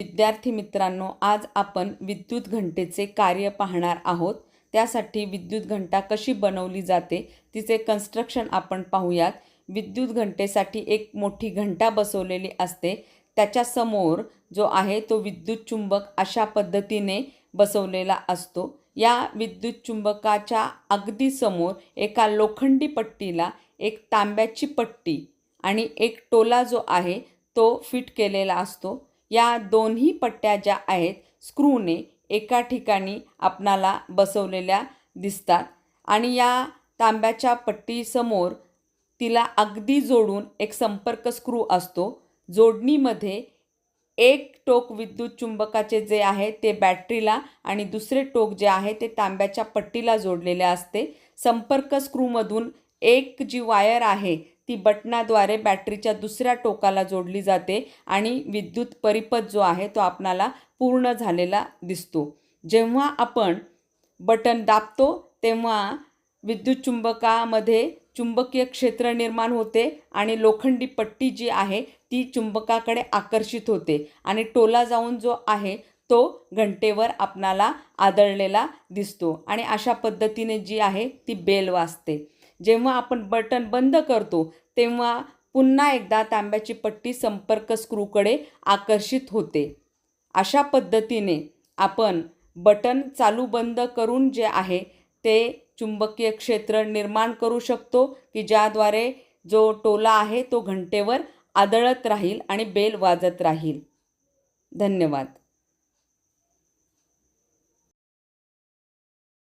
विद्यार्थी मित्रांनो आज आपण विद्युत घंटेचे कार्य पाहणार आहोत. त्यासाठी विद्युत घंटा कशी बनवली जाते तिचे कन्स्ट्रक्शन आपण पाहूयात. विद्युत घंटेसाठी एक मोठी घंटा बसवलेली असते. त्याच्यासमोर जो आहे तो विद्युत चुंबक अशा पद्धतीने बसवलेला असतो. या विद्युत चुंबकाच्या अगदी समोर एका लोखंडी पट्टीला एक तांब्याची पट्टी आणि एक टोला जो आहे तो फिट केलेला असतो. या दोन्ही पट्ट्या ज्या आहेत स्क्रूने एका ठिकाणी आपणाला बसवलेल्या दिसतात. आणि या तांब्याच्या पट्टीसमोर तिला अगदी जोडून एक संपर्क स्क्रू असतो. जोडणीमध्ये एक टोक विद्युत चुंबकाचे जे आहे ते बॅटरीला आणि दुसरे टोक जे आहे ते तांब्याच्या पट्टीला जोडलेले असते. संपर्क स्क्रूमधून एक जी वायर आहे ती बटनाद्वारे बॅटरीच्या दुसऱ्या टोकाला जोडली जाते आणि विद्युत परिपथ जो आहे तो आपणाला पूर्ण झालेला दिसतो. जेव्हा आपण बटन दाबतो तेव्हा विद्युत चुंबकामध्ये चुंबकीय क्षेत्र निर्माण होते आणि लोखंडी पट्टी जी आहे ती चुंबकाकडे आकर्षित होते आणि टोला जाऊन जो आहे तो घंटेवर आपणाला आदळलेला दिसतो आणि अशा पद्धतीने जी आहे ती बेल वाजते. जेव्हा आपण बटन बंद करतो तेव्हा पुन्हा एकदा तांब्याची पट्टी संपर्क स्क्रूकडे आकर्षित होते. अशा पद्धतीने आपण बटन चालू बंद करून जे आहे ते चुंबकीय क्षेत्र निर्माण करू शकतो की ज्याद्वारे जो टोला आहे तो घंटेवर आदळत राहील आणि बेल वाजत राहील. धन्यवाद.